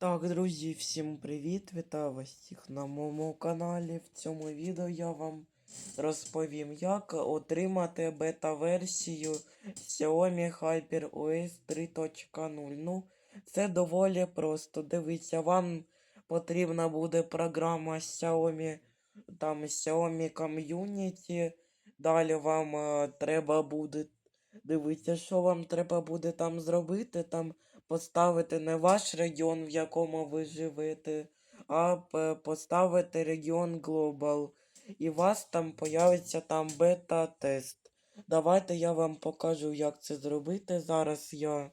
Так, друзі, всім привіт! Вітаю вас всіх на моєму каналі. В цьому відео я вам розповім, як отримати бета-версію Xiaomi HyperOS 3.0. Ну, це доволі просто. Дивіться, вам потрібна буде програма Xiaomi, там Xiaomi Community. Далі вам е, треба буде. Дивіться, що вам треба буде там зробити. Там поставити не ваш регіон, в якому ви живете, а поставити регіон Global. І у вас там появиться там бета-тест. Давайте я вам покажу, як це зробити. Зараз я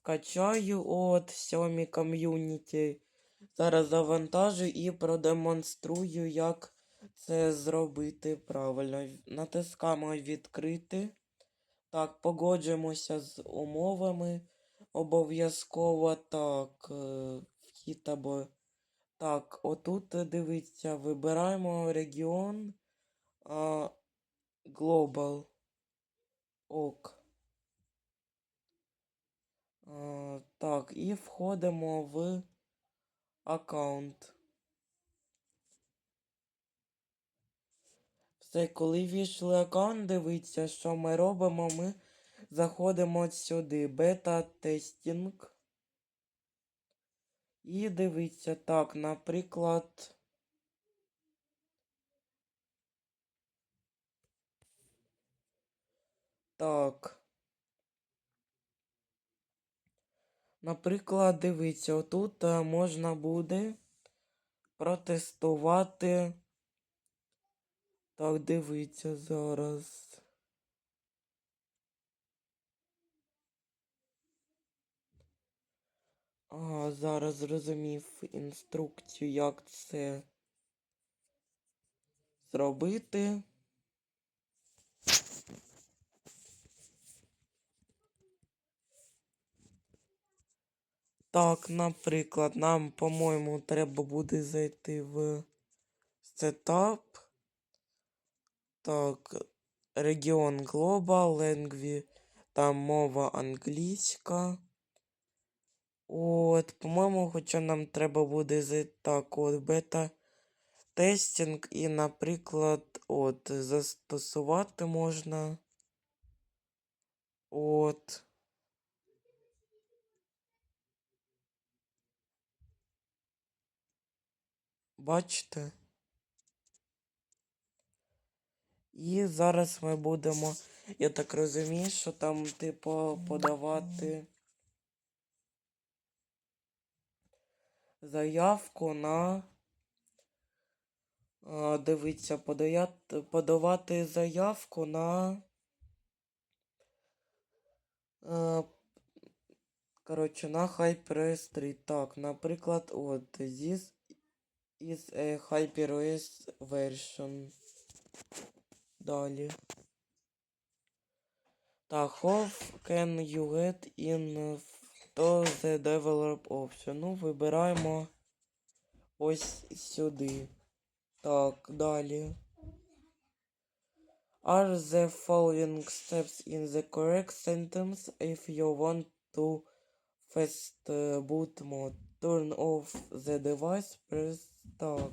скачаю от Xiaomi Community. Зараз завантажу і продемонструю, як це зробити правильно. Натискаємо відкрити. Так, погоджуємося з умовами. Обов'язково так. е, Вхід або. Так, отут е, дивіться, вибираємо регіон Global. Ок. Так, і входимо в аккаунт. Все, коли війшли аккаунт, дивіться, що ми робимо. Ми заходимо сюди. Бета-тестінг. І дивіться, так, наприклад. Так. Наприклад, дивіться, отут е, можна буде протестувати. Так, дивіться зараз. А, зараз зрозумів інструкцію, як це зробити. Так, наприклад, нам, по-моєму, треба буде зайти в Setup. Так, регіон Global, Language, там мова англійська. От, по-моєму, хоча нам треба буде зайти так, от бета тестінг і, наприклад, от, застосувати можна. От. Бачите? І зараз ми будемо, я так розумію, що там, типу, подавати заявку на. Дивіться, подаяти, подавати заявку на. Коротше, на 3. Так, наприклад, от, this is a HyperOS version. Далі. Так, how can you get in to the develop option? Ну, вибираємо ось сюди. Так, далі. Are the following steps in the correct sentence if you want to fast uh, boot mode? Turn off the device, press так.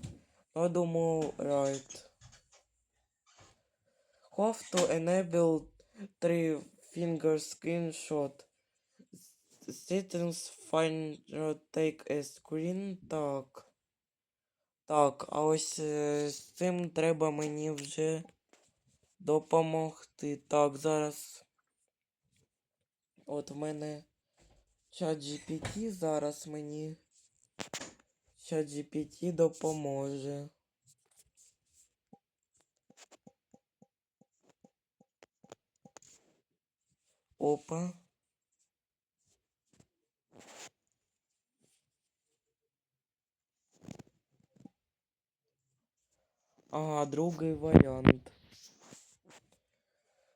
Я думаю, right. How to enable three finger screenshot. Settings find take a screen. Так. Так, а ось е, з цим треба мені вже допомогти. Так, зараз. От в мене чат GPT зараз мені. Чат GPT допоможе. Опа. Ага, другий варіант.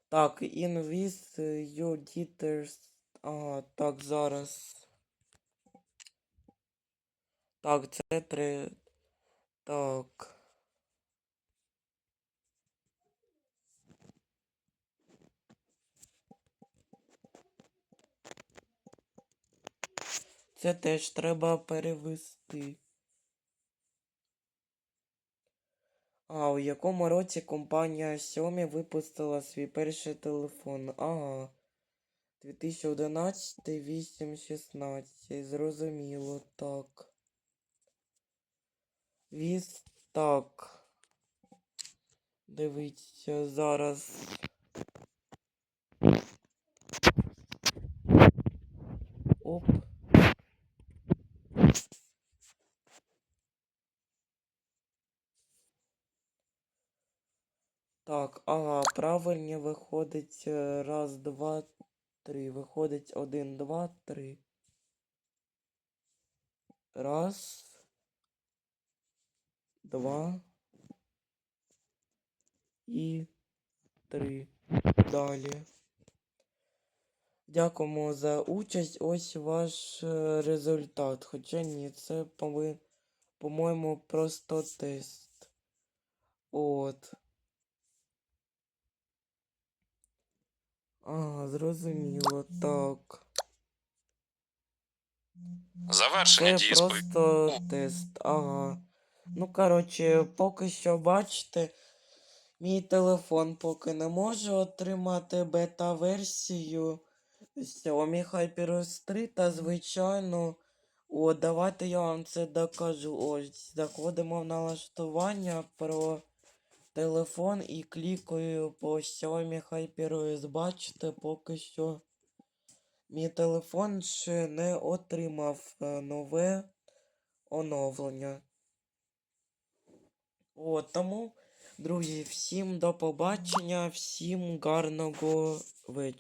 Так, in with your details. Ага, так, зараз. Так, це. Так. Це теж треба перевести. А, у якому році компанія Xiaomi випустила свій перший телефон? Ага. 2011, 8, 16. Зрозуміло, так. Віз так. Дивіться зараз. Так, ага, правильні виходить е, раз, два, три. Виходить один, два, три. Раз. Два. І три. Далі. Дякуємо за участь. Ось ваш е, результат. Хоча ні, це по-моєму, просто тест. От. Ага, зрозуміло, так. Завершення Це дії просто тест, ага. Ну, коротше, поки що бачите, мій телефон поки не може отримати бета-версію Xiaomi HyperOS 3, та звичайно, о, давайте я вам це докажу. Ось, заходимо в налаштування про телефон і клікаю по Xiaomi HyperOS. Бачите, поки що мій телефон ще не отримав е, нове оновлення. От, тому, друзі, всім до побачення, всім гарного вечора.